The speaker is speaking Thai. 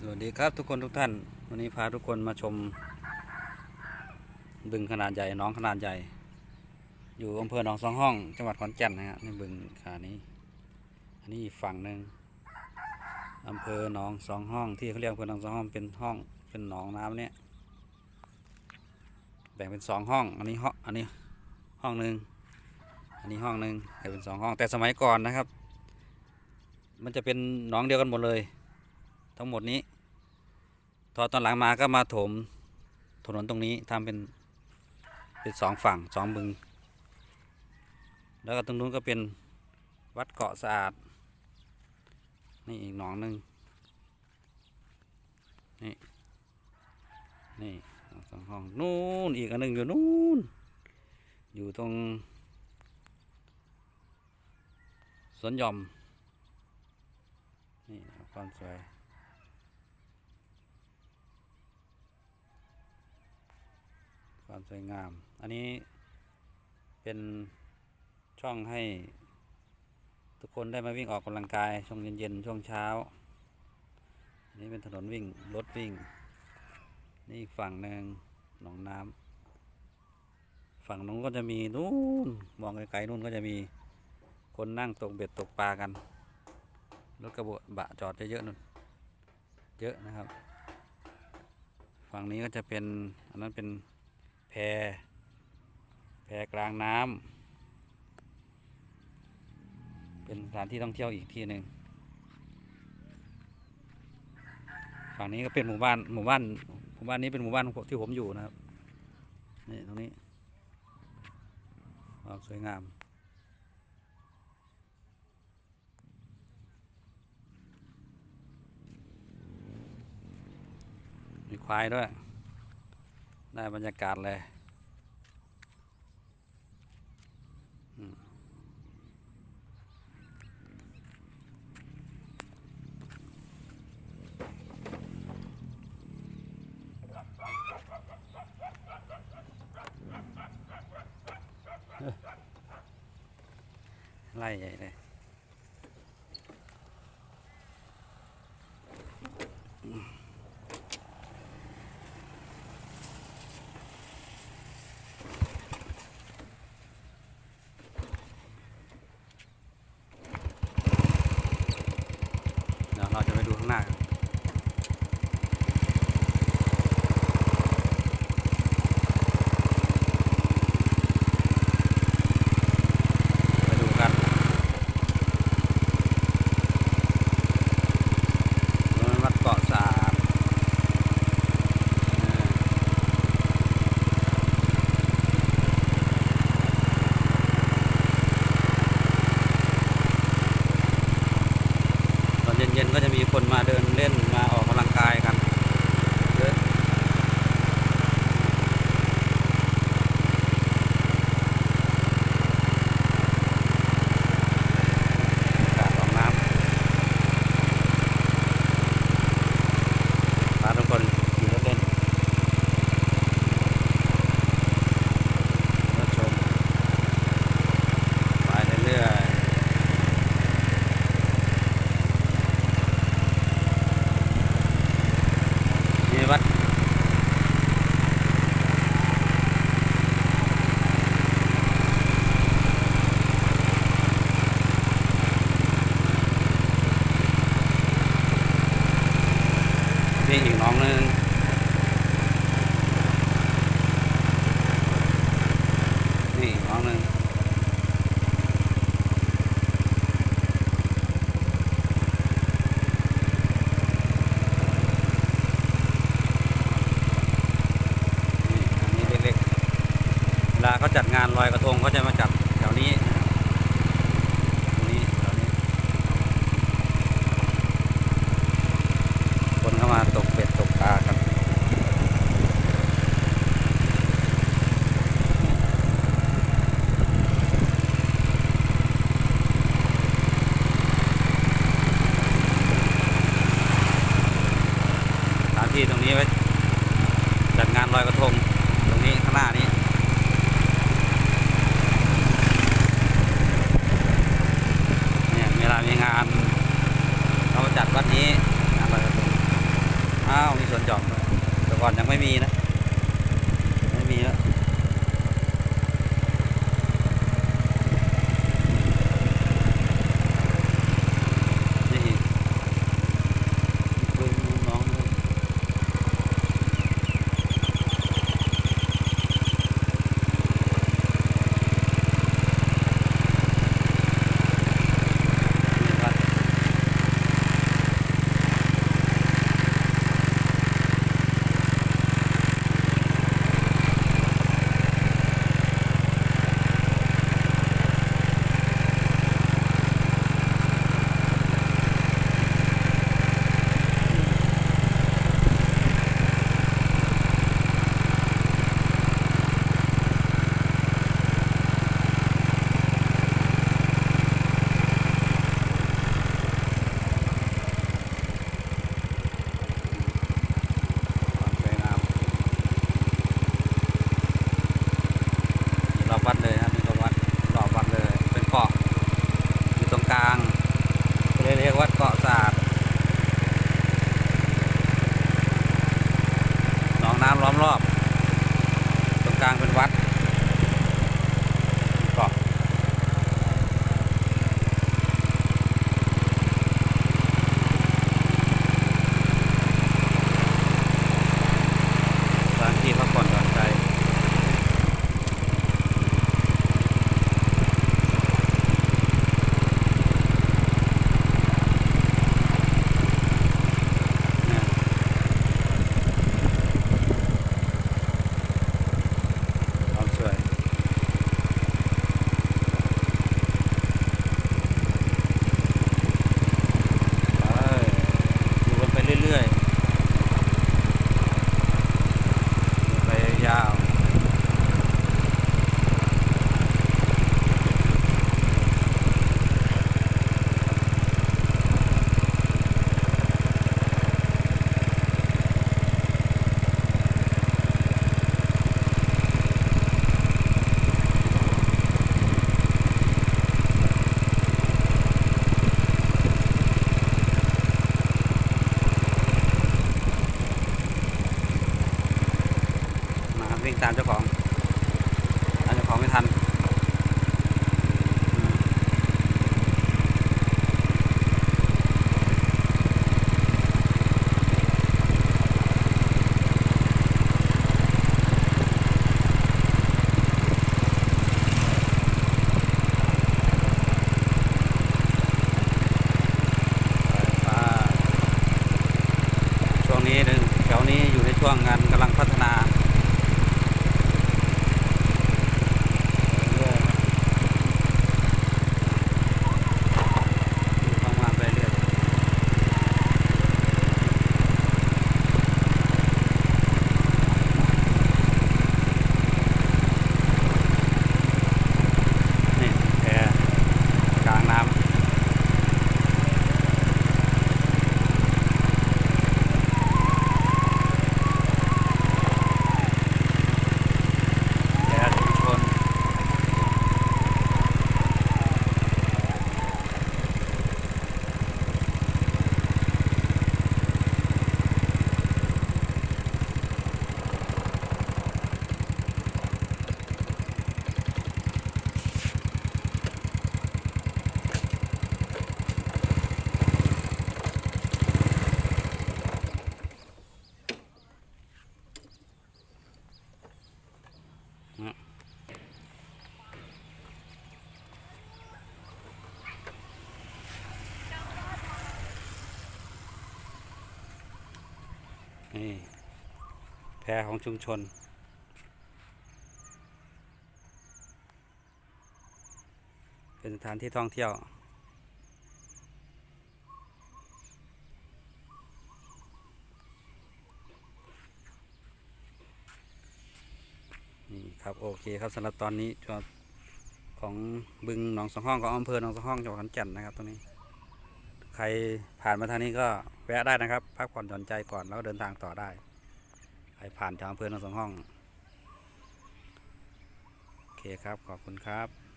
สวัสดีครับทุกคนทุกท่าน วันนี้พาทุกคนมาชม บึงขนาดใหญ่น้องขนาดใหญ่ อยู่อำเภอหนองสองห้อง จังหวัดขอนแก่นนะฮะในบึงขานี้ อันนี้อีกฝั่งหนึ่งอำเภอหนองสองห้อง ที่เขาเรียกอำเภอหนองสองห้องเป็นห้องเป็นหนองน้ำเนี่ยแบ่งเป็นสองห้อง อันนี้ห้องอันนี้ห้องหนึ่งอันนี้ห้องหนึ่งแบ่งเป็นสองห้องแต่สมัยก่อนนะครับ มันจะเป็นหนองเดียวกันหมดเลยทั้งหมดนี้ พอตอนหลังมาก็มาถมถนนตรงนี้ทำเป็นเป็นสองฝั่งสองบึง แล้วก็ตรงนู้นก็เป็นวัดเกาะสะอาด นี่อีกหนองหนึ่งนี่นี่สองห้องนู่นอีกอันหนึ่งอยู่นู่นอยู่ตรงสวนหย่อมนี่ความสวย ความสวยงาม อันนี้เป็นช่องให้ทุกคนได้มาวิ่งออกกำลังกาย ช่วงเย็นๆ ช่วงเช้า อันนี้เป็นถนนวิ่ง รถวิ่ง นี่ฝั่งหนึ่งหนองน้ำฝั่งนู้นก็จะมีนู่นมองไกลๆนู่นก็จะมีคนนั่งตกเบ็ดตกปลากัน รถกระบะจอดเยอะๆนู่น เยอะนะครับ ฝั่งนี้ก็จะเป็น อันนั้นเป็น แพแพกลางน้ำเป็นสถานที่ท่องเที่ยวอีกที่หนึ่งฝั่งนี้ก็เป็นหมู่บ้านหมู่บ้านหมู่บ้านนี้เป็นหมู่บ้านที่ผมอยู่นะครับนี่ตรงนี้ความสวยงามมีควายด้วย ได้บรรยากาศเลยไล่ใหญ่เลย เดี๋ยวเราจะไปดูข้างหน้ากันไปดูกันตรงนั้นวัดเกาะสะอาดเออตอนเย็นๆก็จะมีคนมาเดินเล่นมาออกกำลังกายกันเยอะอากาศของน้ำพาทุกคนขี่รถเล่นรถชมไปเรื่อยๆมีวัด นี่อีกน้องหนึงนี่อีกน้องหนึงนี่อันนี้เล็กๆเวลาเขาจัดงานลอยกระทงเขาจะมาจัดแถวนี้ตรงนี้แถวนี้ คนเข้ามาตกเป็ดตกปลากันสถานที่ตรงนี้ไว้จัดงานลอยกระทงตรงนี้ข้างหน้านี้ เนี่ยเวัดนี้อ้าวมีสวนจอมด้วยแต่ก่อนยังไม่มีนะ ไม่มีแล้วนี่อีกเบิ่งน้องเลยนี่ครับ ความสวยงามนี่รอบวัดเลยครับนี่รอบวัดรอบวัดเลย เป็นเกาะอยู่ตรงกลาง ก็เลยเรียกวัดเกาะสะอาดหนองน้ำล้อมรอบ ตรงกลางเป็นวัดเกาะสถานที่พักผ่อนหย่อนใจ เนี่ยเอาสวยไปดูกันไปเรื่อยๆดูไปยาวมาวิ่งามเจ้าของตามเจ้าของไม่ทันช่วงนี้นึงแถวนี้อยู่ในช่วงงานกำลังพัฒนา เรื่อยๆทำงานไปเรื่อยนี่แพกลางน้ำแพชุมชน นี่แพรของชุมชน เป็นสถานที่ท่องเที่ยว นี่ครับ โอเคครับสำหรับตอนนี้จอของบึงหนองสองห้องของอำเภอหนองสองห้องจังหวัดขอนแก่นนะครับตรงนี้ ใครผ่านมาทางนี้ก็ แวะได้นะครับ พักผ่อนหย่อนใจก่อนแล้วเดินทางต่อได้ใครผ่านทากอำเภอทั้งสองห้อง โอเคครับ ขอบคุณครับ